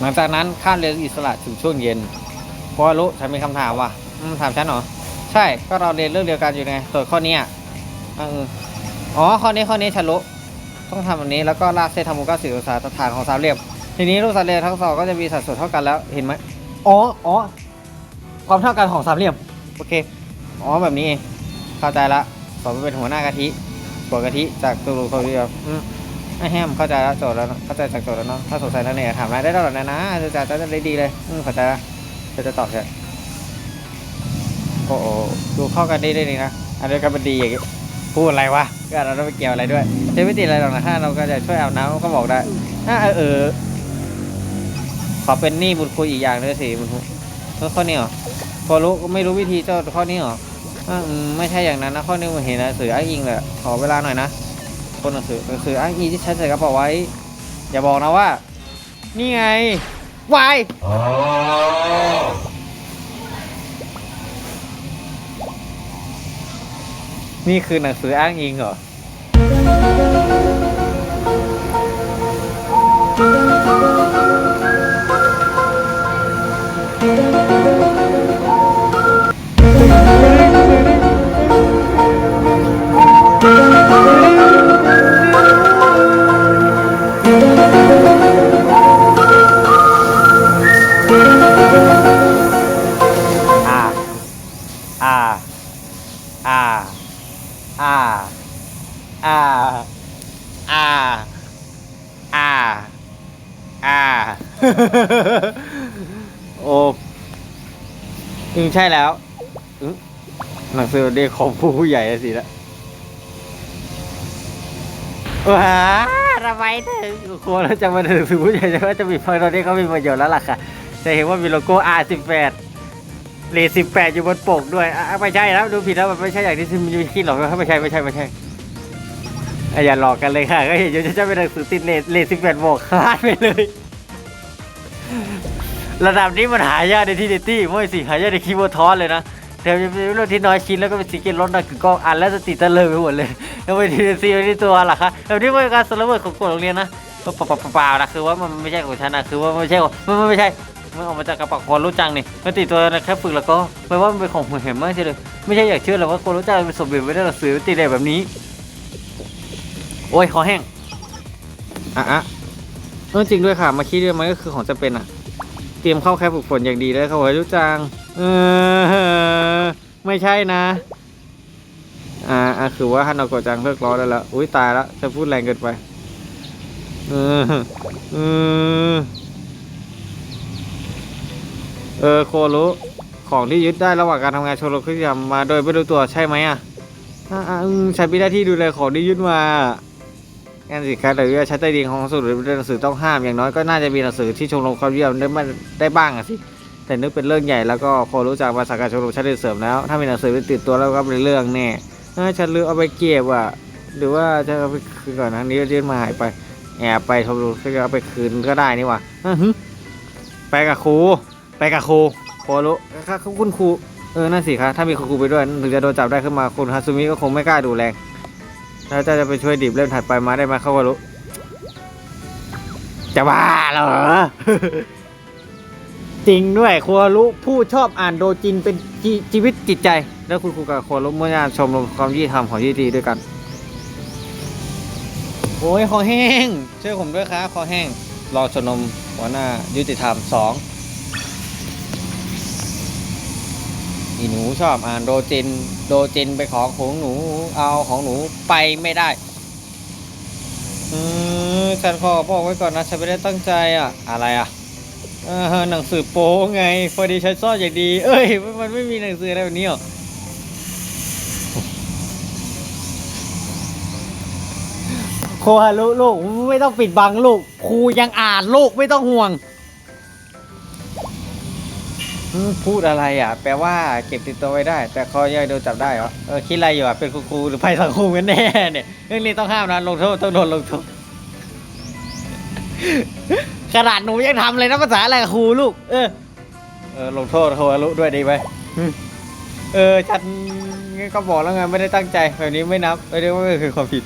หลังจากนั้นข้ามเรียนอิสระถึงช่วงเย็นพราะรู้ฉันมีคำถามว่ะถามฉันเหรอ ใช่ก็เราเรียนเรื่องเดียวกันอยู่ไงส่วนข้อนี้อออ๋อข้อนี้ข้อนี้ฉันรู้ต้องทำแบบนี้แล้วก็ลากเส้นทำมุม94องศาฐานของสามเหลี่ยมทีนี้รูปสามเหลี่ยมทั้งสองก็จะมีสัดส่วนเท่ากันแล้วเห็นไหมอ๋ออ๋อความเท่ากันของสามเหลี่ยมโอเคอ๋อแบบนี้เองเข้าใจละสอนเป็นหัวหน้ากะทิหัวกะทิจากตัวรูเขาเรียกอืม ไอ้แฮมเข้าใจแล้วโจทย์แล้วเข้าใจจากโจทย์แล้วเนาะถ้าสงสัยนักเรียนถามอะไรได้ตลอดนะนะจะจะจะได้ดีเลยอืมเข้าใจละจะจะตอบใช่โอ้โหดูเข้ากันได้ด้วยนี่นะอันนี้ก็เป็นดีอย่างงี้พูดอะไรวะก็เราต้องไปเกี่ยวอะไรด้วยใช้ไม่ติดอะไรหรอกนะถ้าเราก็จะช่วยอาบน้ำก็บอกได้ถ้าเออขอเป็นหนี้บุญคุยอีกอย่างด้วยสิบุญคุยข้อนี้เหรอพอรู้ไม่รู้วิธีเจ้าข้อนี้เหรออืมไม่ใช่อย่างนั้นนะข้อนี้ผมเห็นหนังสืออ้างอิงเลยขอเวลาหน่อยนะ คนหนังสือหนังสืออ้างอิงที่ใช้ใส่กระเป๋าไว้ อย่าบอกนะว่า นี่ไงวายนี่คือหนังสืออ้างอิงเหรออ่ อ่า อ่า อ่า อ่า อ่า อ่า โอ้อืมใช่แล้วหนังสือเด็กของผู้ผู้ใหญ่สิละว้าทำไมถึงคเรจะมาถึงผู้ใหญ่จะว่าจะมีพอตอนนี้เขามีประโยชน์แล้วล่ะค่ะ จะเห็นว่ามีโลโก้ R18 เลสิบแปดอยู่บนปกด้วยอะไม่ใช่แล้วดูผิดแล้วมันไม่ใช่อย่างที่ซิมยูคิดหรอกไม่ใช่ไม่ใช่ไม่ใช่อะอย่าหลอกกันเลยค่ะ ก็เห็นอยู่จะเป็นหนังสือติดเลเลสิบแปดบอกคลาดไปเลย ระดับนี้มันหายากในที่เดตี้ไม่สิหายากในคีย์บอร์ดทอนเลยนะแต่จะเป็นเรื่องที่น้อยชิ้นแล้วก็เป็นสีเกลลดนะคือก็อ่านแล้วจะติดตะเลยไปหมดเลยแล้วไปทีซีไปที่ตัวล่ะคะแบบนี้เป็นการสลับเวิร์ดของกฎโรงเรียนนะเปล่าเปล่าๆนะคือว่ามันไม่ใช่ของฉันนะคือว่าไม่ใช่มันไม่ใช่ มันออกมาจากกระเป๋าคนรู้จังนี่มันติดตัวนแค่ฝึกแล้วก็แปลว่ามันเป็นของผมเห็นมากใช่เลยไม่ใช่อยากเชื่อเลยว่าคนรู้จักเป็นสมบัติไม่ได้หนังสือติดเลยแบบนี้ โอ้ยคอแห้งอะอะเออจริงด้วยค่ะมาคิดด้วยมันก็คือของจะเป็นอะ เตรียมเข้าแคปฝึกฝนอย่างดีเลยเขาบอกรู้จังเออไม่ใช่นะอ่าอะคือว่าฮันเอาโกจังเลิกล้อได้แล้ว อุ้ยตายแล้วจะพูดแรงเกินไป เออ เออ เออโครู้ของที่ยึดได้ระหว่างการทำงานโชโลคิยมมาโดยไม่รู้ตัวใช่ไหมอะอ่าอ่าอืมใช้มีหน้าที่ดูแลของที่ยึดมางานสินค้าหรือว่าใช้ใต้ดินของสูตรหรือหนังสือต้องห้ามอย่างน้อยก็น่าจะมีหนังสือที่ชมรมความนิยมได้มาได้บ้างอะสิแต่นึกเป็นเรื่องใหญ่แล้วก็พอรู้จักภาษาการชมรมชั้นเสริมแล้ว ถ้ามีหนังสือไปติดตัวแล้วก็เป็นเรื่องแน่ฉันลืมเอาไปเก็บอะหรือว่าจะเอาไปคืนก่อนนะนี้ยื่นมาหายไปแอบไปชมรมก็เอาไปคืนก็ได้นี่ว่าอื้อหือไปกับครู ไปกับครูโครุค่ะคุณครูเออนั่นสิคะถ้ามีคุณครูไปด้วยถึงจะโดนจับได้ขึ้นมาคุณฮาซุมิก็คงไม่กล้าดูแรงแล้วจะจะไปช่วยดิบเล่มถัดไปมาได้ไหมเขาก็รู้จะบ้าเหรอ จริงด้วยครัวรู้ผู้ชอบอ่านโดจินเป็นชีชีวิตจิตใจ แล้วคุณครูกับครัวรู้เมื่องานชมรมความยุติธรรมของยี่ดีด้วยกัน โอ้ยคอแห้งช่วยผมด้วยครับคอแห้งรอชมรมหัวหน้ายุติธรรมสอง อีหนูชอบอ่านโดจิน โดจินไปขอของหนู เอาของหนูไปไม่ได้เออฉันขอบอกไว้ก่อนนะฉันไม่ได้ตั้งใจอะ อะไรอะเออหนังสือโป๊ไงพอดีฉันซ่อนอย่างดี เอ้ย มันไม่มีหนังสืออะไรแบบนี้หรอโคฮารุลูกไม่ต้องปิดบังลูกครูยังอ่านลูกไม่ต้องห่วง พูดอะไรอะ แปลว่าเก็บติดตัวไว้ได้ แต่เขายังโดนจับได้เหรอเออคิดอะไรอยู่อะเป็นครูหรือภัยสังคมกันแน่เนี่ยเรื่องนี้ต้องห้ามนะลงโทษต้องโดนลงโทษขนาดหนูยังทำเลยนะภาษาอะไรกับครูลูก เออเออลงโทษโทรลุด้วยดีไหมอืมเออฉันก็บอกแล้วไงไม่ได้ตั้งใจแบบนี้ไม่นับไม่ได้ว่าคือความผิด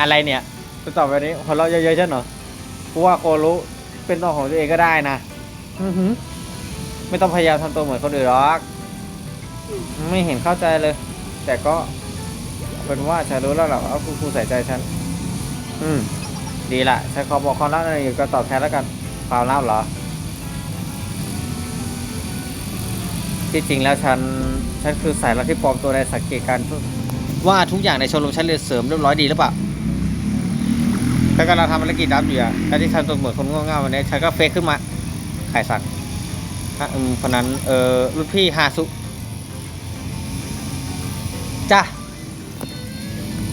อะไรเนี่ยจะตอบแบบนี้พอเราะเยอะๆฉันเหรอกูว่าโครู้เป็นตัวของตัวเองก็ได้นะ อือหือ ไม่ต้องพยายามทำตัวเหมือนคนอื่นหรอกไม่เห็นเข้าใจเลย แต่ก็เป็นว่าฉันรู้แล้วแหละว่าคุณครูใส่ใจฉัน อืม ดีละฉันขอบอกความลับอะไรอยู่ก็ตอบแทนแล้วกันความลับเหรอ ที่จริงแล้วฉัน ฉันคือสายลับที่ปลอมตัวในสังเกตการณ์ว่าทุกอย่างในชมรมฉันเรียนเสริมเรียบร้อยดีหรือเปล่าฉันกำลังทำภารกิจดับอยู่อะการที่ฉันตัวเหมือนคนง่เง่าวันนี้ฉันก็เฟซขึ้นมาใครสักฮะอืม คนนั้นเออรุ่นพี่ฮาซุจ้ะ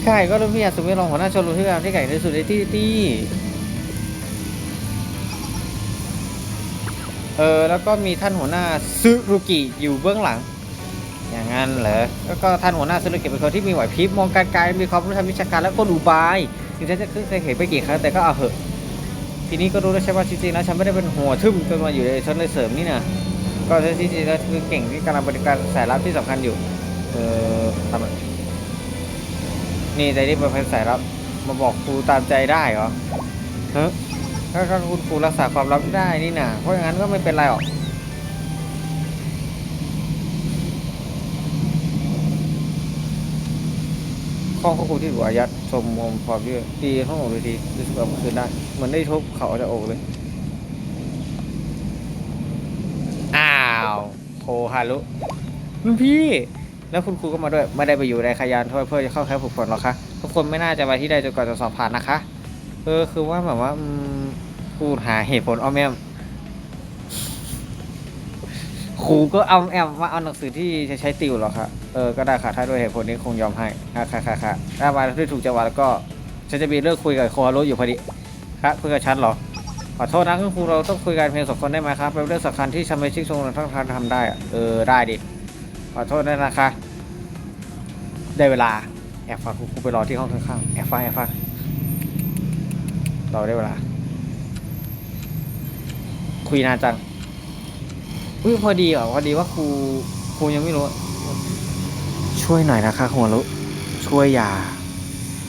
ใช่ก็รุ่นพี่อาสุมิรองหัวหน้าชมรมที่กาที่ใหญ่ที่สุดในที่ที่เออแล้วก็มีท่านหัวหน้าซึรุกิอยู่เบื้องหลัง อย่างนั้นเหรอแล้วก็ท่านหัวหน้าซึรุกิเป็นคนที่มีไหวพริบมองการไกลมีความรู้ทางวิชาการและก็อุบายถึงฉันจะเคยเห็นไปกี่ครั้งแต่ก็เอาเหอะ ทีนี้ก็รู้แล้วใช่ว่าจริงๆแล้วฉันไม่ได้เป็นหัวทึมจนมาอยู่ในชั้นเลยเสริมนี่นะก็จริงๆแล้วคือเก่งที่กำลังบริการสายลับที่สำคัญอยู่ เออทำไมนี่ใจนี่เป็นสายลับมาบอกครูตามใจได้เหรอฮะถ้าคุณครูรักษาความลับได้นี่นะเพราะงั้นก็ไม่เป็นไรหรอก ข้อควบคุมที่ถูกอายัดชมมุมความยืดตีห้องอกเลยทีรู้สึกว่าเมื่อคืนได้เหมันได้ทุบเขาจะอกเลย อ้าวโทฮารุรุ่นพี่ แล้วคุณครูก็มาด้วย ไม่ได้ไปอยู่ในขยานโทษเพื่อจะเข้าแคมป์ฝึกฝนหรอกคะทุกคนไม่น่าจะไปที่ใดจนกว่าจะสอบผ่านนะคะ เออคือว่าแบบว่าอืมพูหาเหตุผลอ้อมแอมครูก็เอาแอมมาเอาหนังสือที่จะใช้ติวหรอคะ เออก็ได้ค่ะถ้าด้วยเหตุผลนี้คงยอมให้ค่ะค่ะค่ะค่ะถ้ามาที่ถูกจังหวะแล้วก็ฉันจะมีเรื่องคุยกับโคฮารุอยู่พอดีครับคุยกับฉันเหรอขอโทษนะคุณครูเราต้องคุยกันเพียงสองคนได้ไหมครับเป็นเรื่องสำคัญที่สมาชิกชมรมทั้งททำได้อะเออได้ดิขอโทษด้วยนะคะ ได้เวลาแอบฟังคุณครูไปรอที่ห้องข้างๆแอบฟังแอบฟังรอได้เวลา คุยนานจังอุ้ยพอดีเหรอพอดีว่าครูครูยังไม่รู้ ช่วยหน่อยนะคะหัวรุช่วยอย่า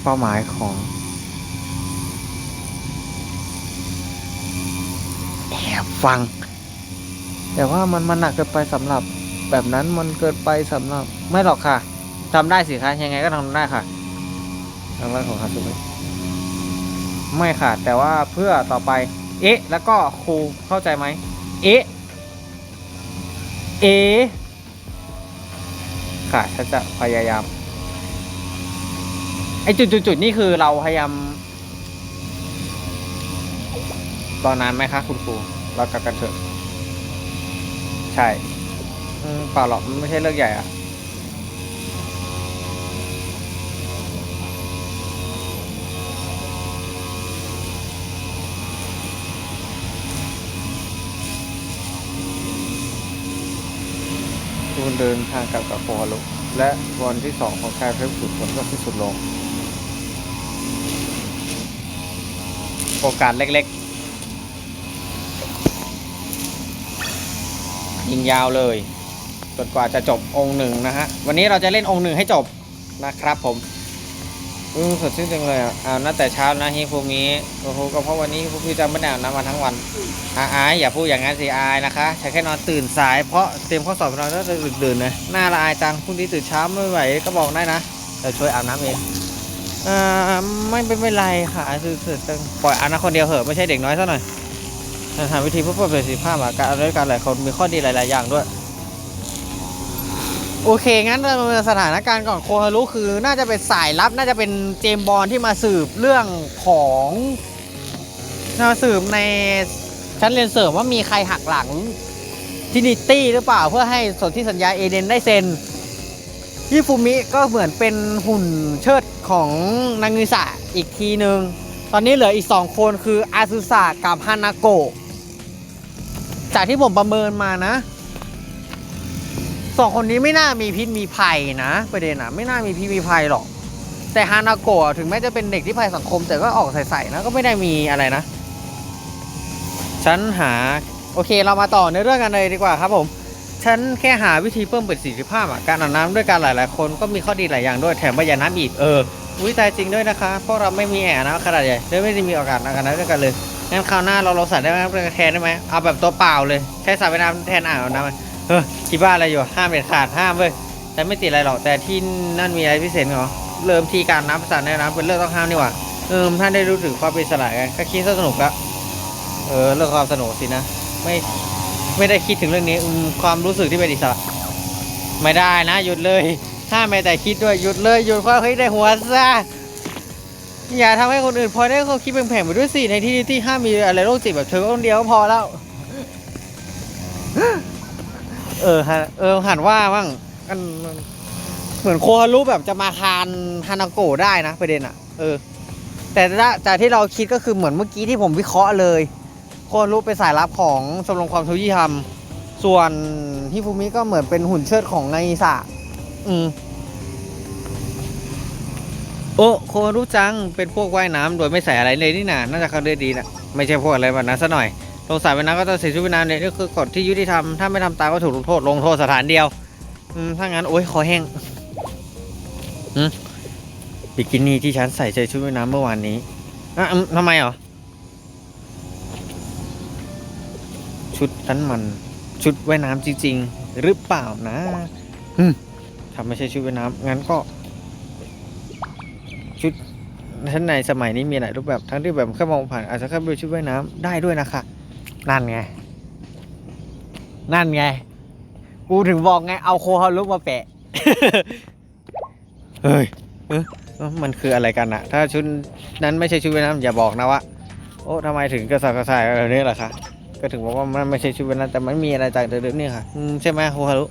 เป้าหมายของแอบฟัง แต่ว่ามันมันหนักเกินไปสำหรับแบบนั้นมันเกินไปสำหรับ ไม่หรอกค่ะทำได้สิคะยังไงก็ทำได้ค่ะทางด้านของคาสุเมะไม่ค่ะ แต่ว่าเพื่อต่อไป เอ๊ะ แล้วก็ครูเข้าใจไหม เอ๊ะ เอ๊ะ ค่ะฉันจะพยายาม ไอ้จุดๆๆนี่คือเราพยายามตอนนั้นไหมคะคุณครูเรากลับกันเถอะ ใช่เปล่าหรอกมันไม่ใช่เรื่องใหญ่อะ คุณเดินทางกลับกับโคฮารุและวันที่สองของการเพิ่มสุดผลก็ที่สุดลง โอกาสเล็กๆ ยิงยาวเลยจนกว่าจะจบองค์หนึ่งนะฮะ วันนี้เราจะเล่นองค์หนึ่งให้จบนะครับผม อือสดชื่นจังเลยอะอาบน้ำแต่เช้านะฮิฟูมิโอ้โหก็เพราะวันนี้ฮิฟูมิจะไม่ได้อาบน้ำมาทั้งวันอาอายอย่าพูดอย่างนั้นสิอายนะคะฉันแค่นอนตื่นสายเพราะเตรียมข้อสอบนอนแล้วดึกดื่นนะหน้าละอายจังพรุ่งนี้ตื่นเช้าไม่ไหวก็บอกได้นะจะช่วยอาบน้ำเองอ่าไม่เป็นไม่ไรค่ะคือคือปล่อยอาบน้ำคนเดียวเหอะไม่ใช่เด็กน้อยซะหน่อยหาวิธีเพื่อเพิ่มประสิทธิภาพอะการด้วยการหลายคนมีข้อดีหลาย ๆ อย่างด้วย โอเค งั้นเรามาสถานการณ์ก่อนโคฮารุคือ น่าจะเป็นสายลับ น่าจะเป็นเจมบอลที่มาสืบเรื่องของมาสืบในชั้นเรียนเสริมว่ามีใครหักหลังทินิตี้หรือเปล่าเพื่อให้สนธิสัญญาเอเดนได้เซ็นยิฟูมิก็เหมือนเป็นหุ่นเชิดของนางงือสะอีกทีหนึ่งตอนนี้เหลืออีก 2 คนคืออาซุสะกับฮานาโกะจากที่ผมประเมินมานะ สองคนนี้ไม่น่ามีพิษมีภัยนะ ประเด็นอะไม่น่ามีพิษมีภัยหรอก แต่ฮานาโกะถึงแม้จะเป็นเด็กที่ภัยสังคม แต่ก็ออกใสๆนะก็ไม่ได้มีอะไรนะฉันหาโอเค เรามาต่อในเรื่องกันเลยดีกว่าครับผม ฉันแค่หาวิธีเพิ่มประสิทธิภาพอะการอาบน้ำด้วยกันหลายๆ คนก็มีข้อดีหลายอย่างด้วยแถมประหยัดน้ำอีกเออวิจัยจริงด้วยนะคะเพราะเราไม่มีแอร์นะขนาดใหญ่เลยไม่ได้มีโอกาสในการนั้นด้วยกันเลยงั้นคราวหน้าเราเราใส่ได้ไหมแทนได้ไหมเอาแบบตัวเปล่าเลย ใช้สระว่ายน้ำแทนอ่างอาบน้ำ เฮ้ยคิดว่าอะไรอยู่ห้ามเด็ดขาดห้ามเว้ยแต่ไม่ติดอะไรหรอกแต่ที่นั่นมีอะไรพิเศษเหรอเริ่มที่การน้ำสระสาทในน้ำเป็นเรื่องต้องห้ามนี่หว่าเออท่านได้รู้ถึงความเป็นอิสระไงก็คิดสนุกแล้วเออเรื่องความสนุกสินะไม่ไม่ได้คิดถึงเรื่องนี้อืมความรู้สึกที่เป็นอิสระไม่ได้นะหยุดเลยห้ามแม้แต่คิดด้วยหยุดเลยหยุดความคิดในหัวซะอย่าทำให้คนอื่นพลอยได้เขาคิดเป็นแผงไปด้วยสิในที่ที่ห้ามมีอะไรโรคจิตแบบเธอคนเดียวพอแล้ว เออฮะเออหันว่าบ้างมันเหมือนโคฮารุแบบจะมาคานฮานาโกะได้นะประเด็นอะเออ แต่ถ้าแต่ที่เราคิดก็คือเหมือนเมื่อกี้ที่ผมวิเคราะห์เลย โคฮารุเป็นสายลับของชมรมความทุยิธรรม ส่วนฮิฟูมิก็เหมือนเป็นหุ่นเชิดของไนายอิสะอืมโอ้โคฮารุจังเป็นพวกว่ายน้ำโดยไม่ใส่อะไรเลยนี่นาน่าจะเข้าได้ดีนะไม่ใช่พวกอะไรแบบนั้นซะหน่อย ลงสายว่ายน้ำก็ต้องใส่ชุดว่ายน้ำเนี่ยนี่คือกฎที่ยุติธรรม ถ้าไม่ทำตามก็ถูกลงโทษ ลงโทษสถานเดียวอืมถ้างั้น โอ้ยคอแห้งอืมบิกินี่ที่ฉันใส่ใส่ชุดว่ายน้ำเมื่อวานนี้อะทำไมเหรอ ชุดนั้นมัน ชุดว่ายน้ำจริง ๆ หรือเปล่านะอืมถ้าไม่ใช่ชุดว่ายน้ำงั้นก็ ชุดชั้นในสมัยนี้มีหลายรูปแบบ ทั้งที่แบบแค่มองผ่านอาจจะแค่เป็นชุดว่ายน้ำได้ด้วยนะคะ นั่นไง นั่นไง กูถึงบอกไง เอาโคฮารุมาแปะ เฮ้ยเออมันคืออะไรกันอะถ้าชุดนั้นไม่ใช่ชุดว่ายน้ำอย่าบอกนะว่าโอ้ทำไมถึงกระสับกระส่ายอะไรนี้ล่ะคะ ก็ถึงบอกว่ามันไม่ใช่ชุดว่ายน้ำแต่มันมีอะไรจากเดิมๆนี่ค่ะอืมใช่ไหมโคฮารุ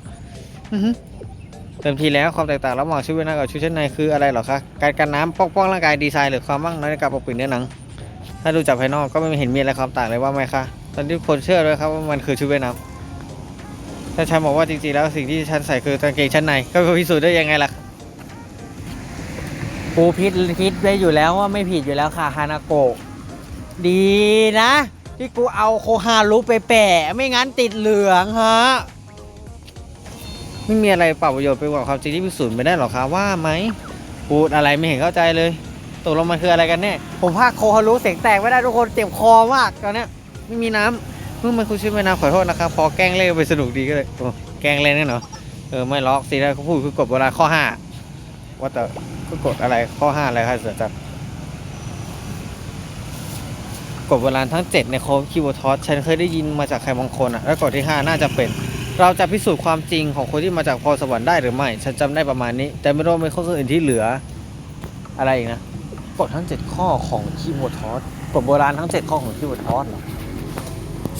เต็มทีแล้วความแตกต่างระหว่างชุดว่ายน้ำกับชุดชั้นในคืออะไรเหรอคะ การกันน้ำป้องป้องร่างกายดีไซน์หรือความมั่งน้อยในการปกปิดเนื้อหนัง ถ้าดูจากภายนอกก็ไม่เห็นมีอะไรความต่างเลยว่าไหมคะ ตอนที่คนเชื่อเลยครับว่ามันคือชุดว่ายน้ำถ้าฉันบอกว่าจริงๆแล้วสิ่งที่ฉันใส่คือกางเกงชั้นใน ก็พิสูจน์ได้ยังไงล่ะกูพิดคิดไว้อยู่แล้วว่าไม่ผิดอยู่แล้วค่ะฮานาโกะดีนะ ที่กูเอาโคฮารุไปแปะ ไม่งั้นติดเหลืองฮะ ไม่มีอะไรเปล่าประโยชน์ไปกว่าความจริงที่พิสูจน์ไม่ได้หรอกครับว่าไหมพูดอะไรไม่เห็นเข้าใจเลยตกลงมันคืออะไรกันแน่ผมพากโคฮารุเสียงแตกไม่ได้ทุกคนเจ็บคอมากตอนเนี้ย ไม่มีน้ำเมื่อมันคุณชื่อไม่น้ำขอโทษนะครับ พอแกล้งเล่นไปสนุกดีก็เลยแกล้งเล่นนั่นเหรอเออไม่ล็อกสิแล้วเขาพูดคือกฎโบราณข้อห้าว่าแต่คือกฎอะไรข้อห้าอะไรครับเสือจักรกฎโบราณทั้ง 7 ในโคคิวทอสฉันเคยได้ยินมาจากใครบางคนอะ แล้วกฎที่ 5 น่าจะเป็น เราจะพิสูจน์ความจริงของคนที่มาจากพรสวรรค์ได้หรือไม่ ฉันจำได้ประมาณนี้ แต่ไม่รู้ว่ามีข้ออื่นที่เหลือ อะไรอีกนะกฎทั้ง 7 ข้อของคีโมทอสกฎโบราณทั้ง 7 ข้อของคีโมทอสเหรอส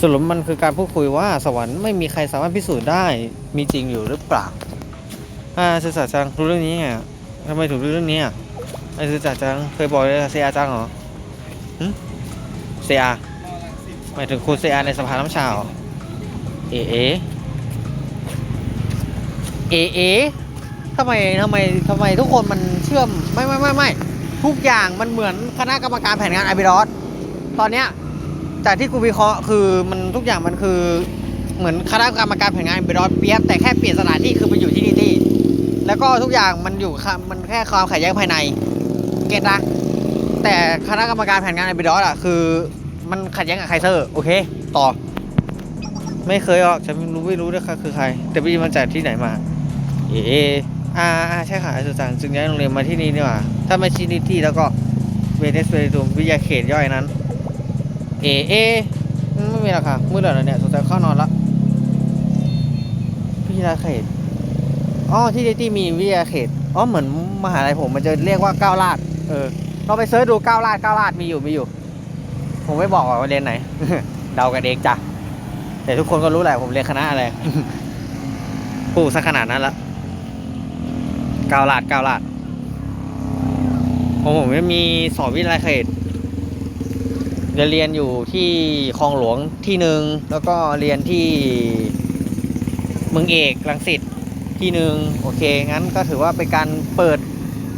สรุปมันคือการพูดคุยว่าสวรรค์ไม่มีใครสามารถพิสูจน์ได้มีจริงอยู่หรือเปล่าอ่าศึกษาจังรู้เรื่องนี้ไงทำไมถึงรู้เรื่องนี้อะไอศึกษาจังเคยบอกเลยเซียจังเหรอหึเซียหมายถึงคุณเซียในสภาน้ำชาเอเอเอเอเอทำไมทำไมทำไมทุกคนมันเชื่อมไม่ไม่ไม่ไม่ทุกอย่างมันเหมือนคณะกรรมการแผนงานไอบิรอสตอนเนี้ย จากที่กูวิเคราะห์คือมันทุกอย่างมันคือเหมือนคณะกรรมการแผนงานอาบิรอสเปียบแต่แค่เปลี่ยนสถานที่คือไปอยู่ที่นี่ที่ แล้วก็ทุกอย่างมันอยู่ค่ะมันแค่ความขัดแย้งภายใน เก็ตนะแต่คณะกรรมการแผนงานอาบิรอสอะคือ มันขัดแย้งกับไคเซอร์โอเค ต่อ ไม่เคยหรอกฉันไม่รู้ไม่รู้ด้วยค่ะคือใคร แต่พี่มาจากที่ไหนมา เอเออ่าอาใช่ค่ะสุสานจึงย้ายโรงเรียนมาที่นี่นี่หว่าถ้าไม่ชินิตี้แล้วก็เวเนสเวตูมวิทยาเขตย่อยนั้น เอเอไม่มีหรอกค่ะมืดแล้วเนี่ยสงสัยเข้านอนละวิทยาเขตอ๋อที่นิตี้มีวิทยาเขตอ๋อเหมือนมหาลัยผมมันจะเรียกว่าก้าวลาดเออเราไปเซิร์ชดูก้าวลาดก้าวลาดมีอยู่มีอยู่ ผมไม่บอกว่าเรียนไหน เดากันเองจ้ะแต่ทุกคนก็รู้แหละผมเรียนคณะอะไรปูซะขนาดนั้นละเกาวลาดเกาวลาดของผมจะมีสอบวิทยาเขต จะเรียนอยู่ที่คลองหลวงที่หนึ่งแล้วก็เรียนที่เมืองเอกลังสิตที่หนึ่งโอเค งั้นก็ถือว่าเป็นการเปิด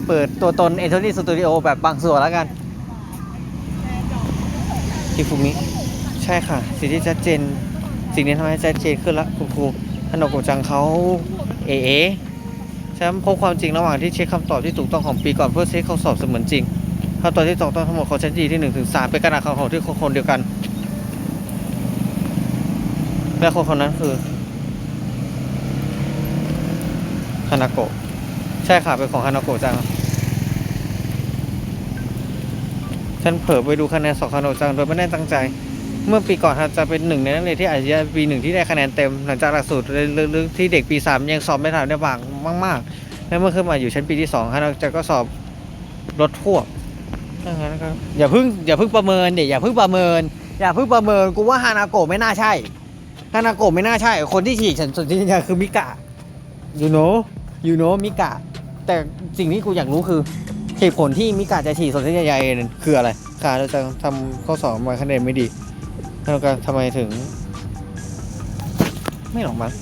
เปิดตัวตนเอ t ท r รี่สตูดิโอแบบบางส่วนแล้วกันที่ฟูมิใช่ค่ะ สิ่งที่ชัดเจน สิ่งนี้ทำให้ชัดเจนขึ้นละคุณครูฮานโนโกะจังเขาเอเอฉันพบความจริงระหว่างที่เช็คคำตอบที่ถูกต้องของปีก่อนเพื่อเช็คข้อสอบเสมือนจริง ถ้าตัวที่สองต้องทั้งหมดของชั้นจีที่หนึ่งถึงสามเป็นขนาดของของที่คนคนเดียวกัน และคนคนนั้นคือฮานาโกะใช่ค่ะเป็นของฮานาโกะจังฉันเผลอไปดูคะแนนสองคะแนนจังโดยไม่ได้ตั้งใจ เมื่อปีก่อนอาจะเป็นหนึ่งในนักเรียนที่อาจจะปีหนึ่งที่ได้คะแนนเต็ม หลังจากหลักสูตรลึกๆที่เด็กปีสามยังสอบไม่ทันได้บางมากๆและเมื่อขึ้นมาอยู่ชั้นปีที่สองฮานาจะก็สอบลดทั่ว ดังนั้นก็อย่าเพิ่งอย่าเพิ่งประเมินเดี๋ยวอย่าเพิ่งประเมิน อย่าเพิ่งประเมินกูว่าฮานาโกะไม่น่าใช่ฮานาโกะไม่น่าใช่ คนที่ฉีกฉันสนที่จคือมิกะ you know you know มิกะ แต่สิ่งที่กูอยากรู้คือเหตุผลที่มิกาจะฉีดสนธิใยๆนั้นคืออะไรการเราจะทำข้อสอบมาคะแนนไม่ดีแล้วก็ทำไมถึง ไม่หรอกมั้ง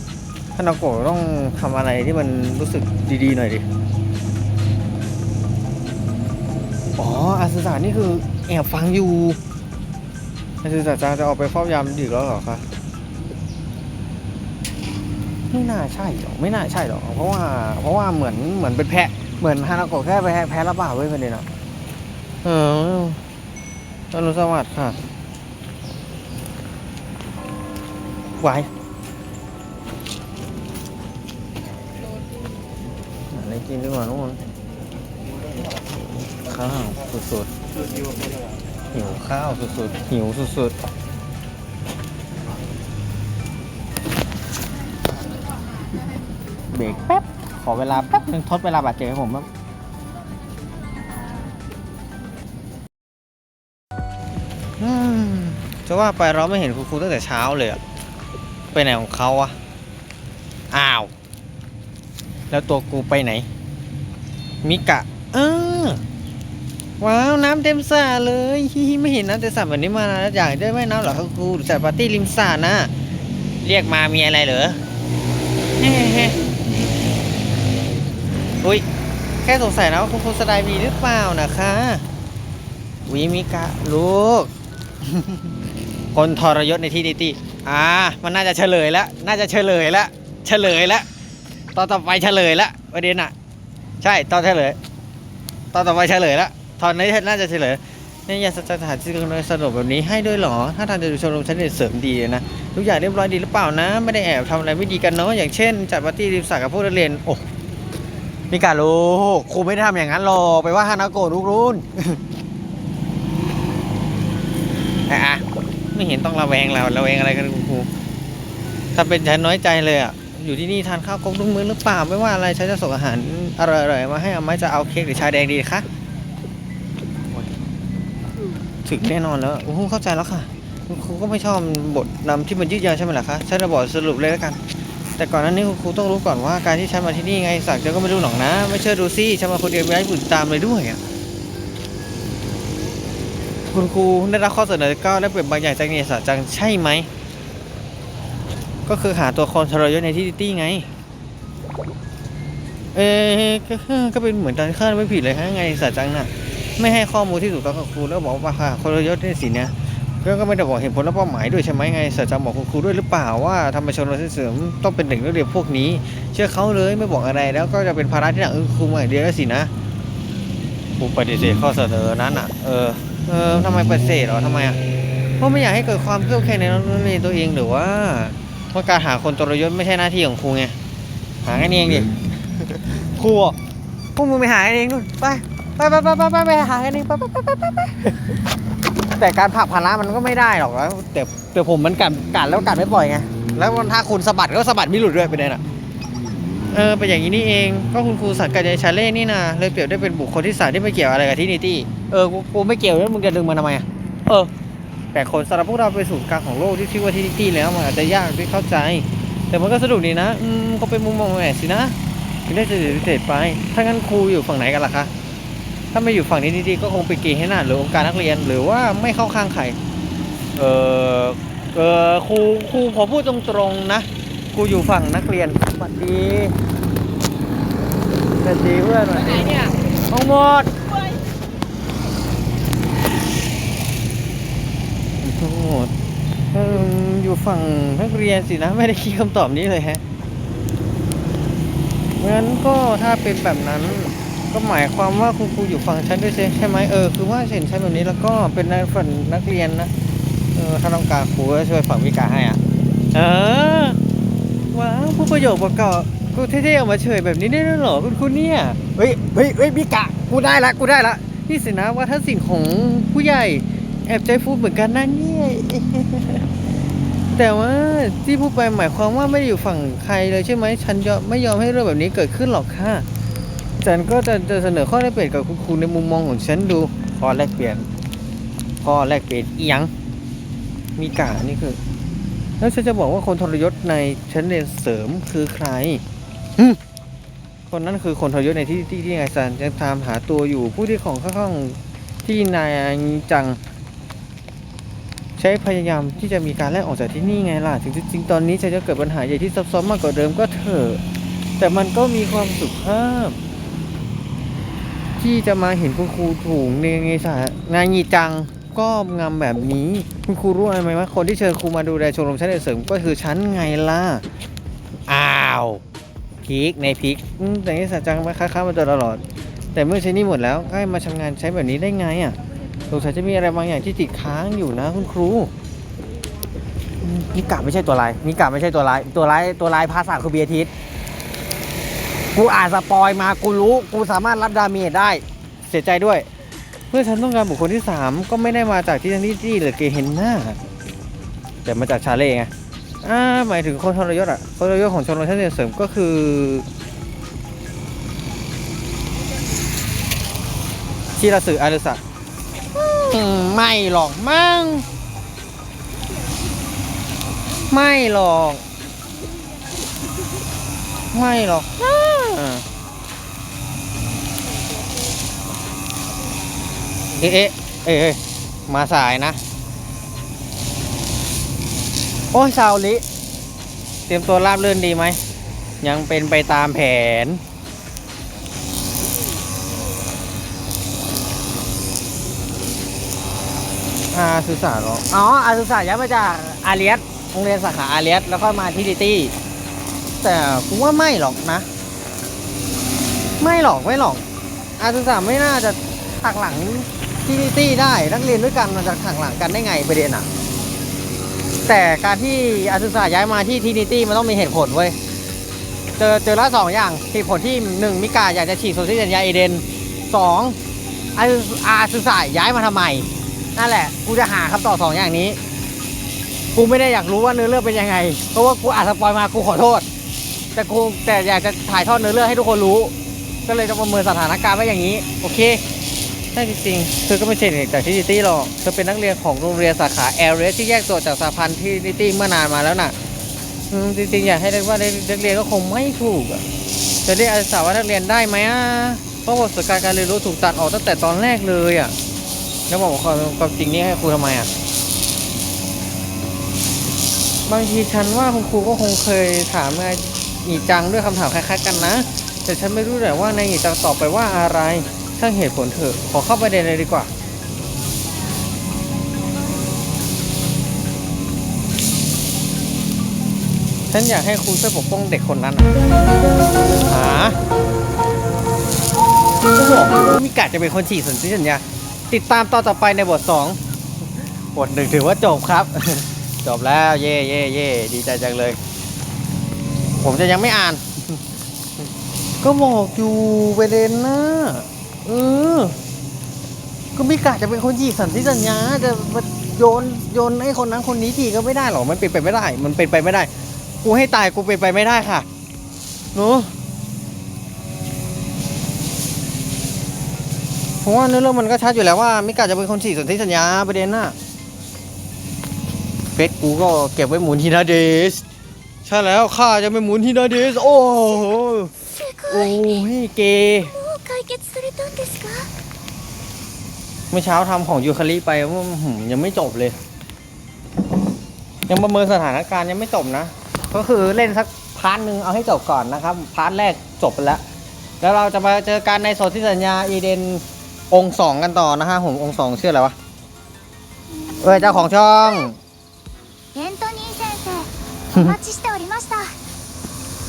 ท่านาโกะต้องทำอะไรที่มันรู้สึกดีๆหน่อยดิ อ๋ออาสุสานนี่คือแอบฟังอยู่อาสุสานจะออกไปเฝ้ายามดึกแล้วเหรอคะไม่น่าใช่หรอกไม่น่าใช่หรอกเพราะว่า เพราะว่าเหมือนเหมือนเป็นแพะเหมือนฮานาโกะแค่ไปแพ้แพ้ระบาดเว้ยประเด็นอะเอออรุณสวัสดิ์ค่ะไว้อะไรกินดีกว่าน้อง ข้าวสุดๆหิวข้าวสุดๆหิวสุดๆเบรกแป๊บ ขอเวลาแป๊บนึงทดเวลาบาดเจ็บให้ผมบ้างจะว่าไปเราไม่เห็นครูครูตั้งแต่เช้าเลยอะไปไหนของเขาอะอ้าว แล้วตัวกูไปไหน มิกะ เออ ว้าวน้ำเต็มสระเลยฮิฮิไม่เห็นน้ำเต็มสระแบบนี้มานานแล้วอยากได้ไหมน้ำเหรอครับครูจัดปาร์ตี้ริมสระนะ เรียกมามีอะไรเหรอเฮ้เฮ้อุ้ยแค่สงสัยนะว่าคุณครูสดายมีหรือเปล่านะคะวิมิกะลูก คนทรยศในที่นิติอ่า มันน่าจะเฉลยแล้วน่าจะเฉลยแล้วเฉลยแล้วตอนต่อไปเฉลยแล้วประเด็นอะ ใช่ตอนเฉลยตอนต่อไปเฉลยแล้ว ตอนนี้น่าจะเฉลยนี่อยากสถานที่กำลังสนุกแบบนี้ให้ด้วยหรอ ถ้าทางจะดูชมรมชั้นเรียนเสริมดีนะ ทุกอย่างเรียบร้อยดีหรือเปล่านะ ไม่ได้แอบทำอะไรไม่ดีกันเนาะ อย่างเช่น จัดปาร์ตี้ริมสระกับพวกนักเรียน โอ้มิกาลูกครูไม่ได้ทำอย่างนั้นหรอกไปว่าฮานาโกะลูกรุ่นอะอะไม่เห็นต้องระแวงเราระแวงอะไรกันครู ถ้าเป็นฉันน้อยใจเลยอะ อยู่ที่นี่ทานข้าวกงทุกมื้อหรือเปล่า ไม่ว่าอะไรฉันจะส่งอาหารอร่อยๆมาให้อาไม้จะเอาเค้กหรือชาแดงดีคะ ถึงแน่นอนแล้ว โอ้เข้าใจแล้วค่ะ คุณครูก็ไม่ชอบบทนำที่มันยืดยาวใช่ไหมล่ะคะฉันจะบอกสรุปเลยแล้วกัน แต่ก่อนนั้นนี่คุณครูต้องรู้ก่อนว่าการที่ฉันมาที่นี่ไงสักเจ้าก็ไม่รู้หรอกนะ ไม่เชื่อดูสิฉันมาคนเดียวไม่ให้ผู้อื่นตามเลยด้วยอะคุณครูได้รับข้อเสนอก้าวและเปลี่ยนบางอย่างจากเนียสาจังใช่ไหม ก็คือหาตัวคนทรยศในที่ตี้ไง เอ๊ก็เป็นเหมือนตอนข้าดไม่ผิดเลยฮะไงสาจังน่ะ ไม่ให้ข้อมูลที่ถูกต้องกับครูแล้วบอกว่าคนยศในสิเนี่ยก็ไม่ได้บอกเหตุผลและเป้าหมายด้วยใช่ไหมไงสตราจารย์บอกคุณครูด้วยหรือเปล่าว่าธรรมชนเราเสริมต้องเป็นเด็กนักเรียนพวกนี้ เชื่อเขาเลยไม่บอกอะไรแล้วก็จะเป็นภาระที่หนักเออครูมาอย่างเดียวแล้วสินะครูปฏิเสธข้อเสนอนั้นอะเออเออทำไมปฏิเสธหรอทำไมอะเพราะไม่อยากให้เกิดความเครียดแค้นในนักเรียนตัวเองหรือว่าว่าการหาคนทรยศไม่ใช่หน้าที่ของครูไงหากันเองดิครูอะพวกมึงไปหาเองนู่นไป ไปไปไปไปไปไปหากันเองไปไปไปไปไปแต่การผลักภาระมันก็ไม่ได้หรอกแล้วแต่แต่ผมมันกัดกัดแล้วกัดไม่ปล่อยไงแล้วถ้าคุณสะบัดก็สะบัดไม่หลุดด้วยไปเลยน่ะเออเป็นอย่างนี้นี่เองก็คุณครูสังกัดในชาเล่นี่นะเลยเปรียบได้เป็นบุคคลที่สามที่ไม่เกี่ยวอะไรกับที่นิตี้เออกูกูไม่เกี่ยวแล้วมึงจะดึงมันทำไมอะเออ แต่คนสำหรับพวกเราไปสู่กลางของโลกที่ชื่อว่าที่นิตี้แล้วมันอาจจะยากที่เข้าใจ แต่มันก็สนุกดีนะอืมก็เป็นมุมมองแหวสินะถึงได้เฉยเฉยๆไปถ้างั้นครูอยู่ฝั่งไหนกันล่ะคะ ถ้าไม่อยู่ฝั่งนี้ดีๆก็คงไปเกย์ให้หน้าหรือองค์การนักเรียนหรือว่าไม่เข้าข้างใครเออเออครูครูขอพูดตรงๆนะครูอยู่ฝั่งนักเรียนสวัสดีสวัสดีเพื่อนสวัสไหนเนี่ยทั้งหมดทั้งหมดอยู่ฝั่งนักเรียนสินะไม่ได้คิดคำตอบนี้เลยฮะงั้นก็ถ้าเป็นแบบนั้น ก็ก็หมายความว่าคุณครูอยู่ฝั่งฉันด้วยใช่ใช่ไหมเออคือว่าเห็นฉันแบบนี้แล้วก็เป็นในฝันนักเรียนนะเออถ้าต้องการครูก็ช่วยฝั่งวิกาให้อะเออว้าวผู้ประโยคประกอบกูเท่ๆออกมาเฉยแบบนี้ได้ด้วยเหรอคุณครูเนี่ยเฮ้ยเฮ้ยเฮ้ยวิกากูได้ละกูได้ละนี่สินะว่าถ้าสิ่งของผู้ใหญ่แอบใจฟูเหมือนกันนั่นเนี่ยแต่ว่าที่พูดไปหมายความว่าไม่ได้อยู่ฝั่งใครเลยใช่ไหมฉันยอมไม่ยอมให้เรื่องแบบนี้เกิดขึ้นหรอกค่ะ ฉันก็จะจะเสนอข้อแลกเปลี่ยนกับคุณครูในมุมมองของฉันดูข้อแลกเปลี่ยนข้อแลกเปลี่ยนอีหยังมีกานี่คือ แล้วฉันจะบอกว่าคนทรยศในชั้นเรียนเสริมคือใครหึคนนั้นคือคนทรยศในที่ที่ที่นายซันยังตามหาตัวอยู่ผู้ที่ของข้างๆที่นายจัง ใช้พยายามที่จะมีการแลกออกจากที่นี่ไงล่ะถึงจริงๆตอนนี้ฉันจะเกิดปัญหาใหญ่ที่ซับซ้อนมากกว่าเดิมก็เถอะแต่มันก็มีความสุภาพ ที่จะมาเห็นคุณครูถูกในไงสางานงีจังก็งำแบบนี้ คุณครูรู้ไหมว่าคนที่เชิญครูมาดูแลชมรมชั้นเสริมก็คือฉันไงล่ะ อ้าวพีกในพีกแต่นี่สัจจังมาค้าๆมาตลอด แต่เมื่อใช้หนี่หมดแล้วก็ให้มาทำงานใช้แบบนี้ได้ไงอะสงสัยจะมีอะไรบางอย่างที่ติดค้างอยู่นะคุณครูอืมมิกะไม่ใช่ตัวร้ายมิกะไม่ใช่ตัวร้ายตัวร้ายตัวร้ายภาษาคือเบียทิส กูอ่านสปอยมากูรู้ กูสามารถรับดาเมจได้ เสียใจด้วยเมื่อฉันต้องการบุคคลที่สามก็ไม่ได้มาจากที่ทั้งที่ที่หรือเกเฮนน่าแต่มาจากชาเล่ไงอ่าหมายถึงคนทรยศอะคนทรยศของชนรมชั้นเสริมก็คือชิราสึอารุสะอืมไม่หรอกมั้งไม่หรอก ไม่หรอกอ่าเอ๊ะเอ๊ะเอ๊ะเอ๊ะมาสายนะ โอ้ยซาวลิ เตรียมตัวราบเรื่นดีไหม ยังเป็นไปตามแผน อาสุสาเหรอ อ๋อ อาสุสาย้ายมาจากอาเลียสโรงเรียนสาขาอาเลียสแล้วก็มาที่ดิตี้ แต่กูว่าไม่หรอกนะ ไม่หรอกไม่หรอก อาสุสาไม่น่าจะหักหลังที่ดิตี้ได้นักเรียนด้วยกันมันจะหักหลังกันได้ไงประเด็นอะแต่การที่อาสุสาย้ายมาที่ทีนิตี้มันต้องมีเหตุผลเว้ยเจอเจอละสองอย่างเหตุผลที่หนึ่งมิกาอยากจะฉีกโซเชียลสัญญาเอเดนสองอาอาสุสาย้ายมาทำไม นั่นแหละ กูจะหาคำตอบสองอย่างนี้ กูไม่ได้อยากรู้ว่าเนื้อเรื่องเป็นยังไง เพราะว่ากูอ่านสปอยมากูขอโทษ แต่กูแต่อยากจะถ่ายทอดเนื้อเรื่องให้ทุกคนรู้ ก็เลยจะประเมินสถานการณ์ไว้อย่างนี้ โอเคใช่จริงๆเธอก็ไม่ใช่เด็กจากที่นิตี้หรอก เธอเป็นนักเรียนของโรงเรียนสาขาแอร์เรสที่แยกตัวจากสาพันธ์ที่นิตี้เมื่อนานมาแล้วน่ะจริงๆอยากให้เรียกว่านักเรียนก็คงไม่ถูกอะจะเรียกอาสาว่านักเรียนได้ไหมอะเพราะว่าสการการเรียนรู้ถูกตัดออกตั้งแต่ตอนแรกเลยอะแล้วบอกความความจริงนี่ให้ครูทำไมอะบางทีฉันว่าคุณครูก็คงเคยถามนาย หีจังด้วยคำถามคล้ายๆกันนะ แต่ฉันไม่รู้แต่ว่านายหีจังตอบไปว่าอะไรช่างเหตุผลเถอะ ขอเข้าประเด็นเลยดีกว่า ฉันอยากให้ครูช่วยปกป้องเด็กคนนั้นอะหาบอกเลยว่ามิกะจะเป็นคนฉีกสนธิสัญญาติดตามตอนต่อไปในบทสองบทหนึ่งถือว่าจบครับ จบแล้วเย่เย่เย่ดีใจจังเลย ผมจะยังไม่อ่าน ก็บอกอยู่ประเด็นนะเออ ก็มิกะจะเป็นคนฉีกสันติสัญญาจะมาโยนโยนให้คนนั้นคนนี้ทีก็ไม่ได้หรอกมันเป็นไปไม่ได้ มันเป็นไปไม่ได้ กูให้ตายกูเป็นไปไม่ได้ค่ะเนอะเพราะว่าเนื้อเรื่องมันก็ชัดอยู่แล้วว่ามิกะจะเป็นคนฉีกสนธิสัญญาประเด็นน่ะเฟซกูก็เก็บไว้หมุนทีนาเดส ใช่แล้วข้าจะไปหมุนที่นาเดสโอ้โหโอ้ยเกเมื่อเช้าทำของยูคาลิไปยังไม่จบเลย ยังประเมินสถานการณ์ยังไม่จบนะ ก็คือเล่นสักพาร์ทหนึ่งเอาให้จบก่อนนะครับ พาร์ทแรกจบไปแล้ว แล้วเราจะมาเจอกันในโซนธิสัญญาอีเดนองสองกันต่อนะฮะผมองสองเชื่ออะไรวะเอ้ยเจ้าของช่อง お待ちしておりました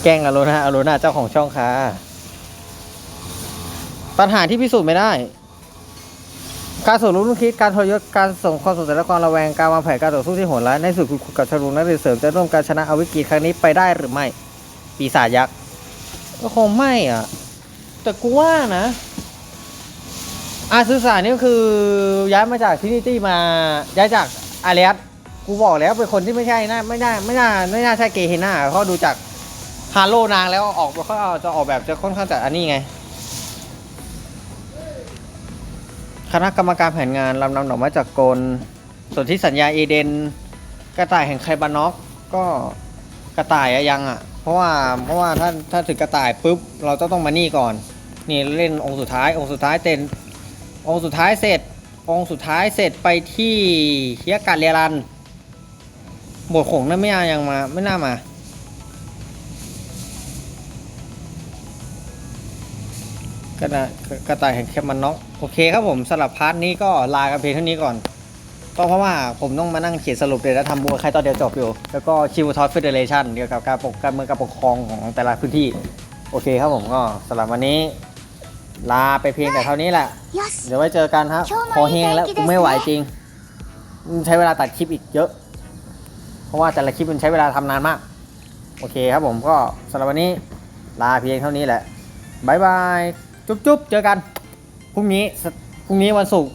แกล้งอโรนาอโรนาเจ้าของช่องค่ะ ปัญหาที่พิสูจน์ไม่ได้ การส่งรู้นุ่นคิด การทรยศ การส่งความสงสัยและความระแวง การวางแผนการต่อสู้ที่โหดร้ายในสุดคุณกับชารุนักเรียนเสริมจะร่วมการชนะเอาวิกฤตครั้งนี้ไปได้หรือไม่ ปีศาจยักษ์ ก็คงไม่อ่ะ แต่กูว่านะ อาซูสานี่ก็คือย้ายมาจากทินิตี้มา ย้ายจากอาเรียส กูบอกแล้วเป็นคนที่ไม่ใช่น่าไม่น่าไม่น่าไม่น่าใช่เกย์เฮน่าเขาะดูจากฮาโลนางแล้วออกเขาจะออกแบบจะค่อนข้างจะอันนี้ไงคณะกรรมการแผนงานลำนำดอกไม้จากกลส่วนที่สัญญาเอเดน กระต่ายแห่งไคบานอกก็กระต่ายอะยังอะ เพราะว่าเพราะว่าถ้าถ้าถึงกระต่ายปุ๊บเราจะต้องมานี่ก่อน นี่เล่นองค์สุดท้ายองค์สุดท้ายเต็นองค์สุดท้ายเสร็จ องค์สุดท้ายเสร็จไปที่เฮียกาเรียรัน บทของนั่นไม่น่ายังมา ไม่น่ามา กระต่ายกระต่ายแห่งแคปมันน็อกโอเคครับผมสำหรับพาร์ทนี้ก็ลากันเพียงเท่านี้ก่อนก็เพราะว่าผมต้องมานั่งเขียนสรุปเลยแล้วทำบัวใครตอนเดียวจบอยู่ แล้วก็คิวทอสเฟเดเรชันเกี่ยวกับการปกการเมืองการปกครองของแต่ละพื้นที่ โอเคครับผมก็สำหรับวันนี้ ลาไปเพียงแต่เท่านี้แหละよしเดี๋ยวไว้เจอกันครับคอแห้งแล้วกูไม่ไหวจริงมันใช้เวลาตัดคลิปอีกเยอะ เพราะว่าแต่ละคลิปมันใช้เวลาทำนานมาก โอเคครับผมก็สำหรับวันนี้ลาเพียงเท่านี้แหละบายบาย จุ๊บๆ เจอกัน พรุ่งนี้ พรุ่งนี้วันศุกร์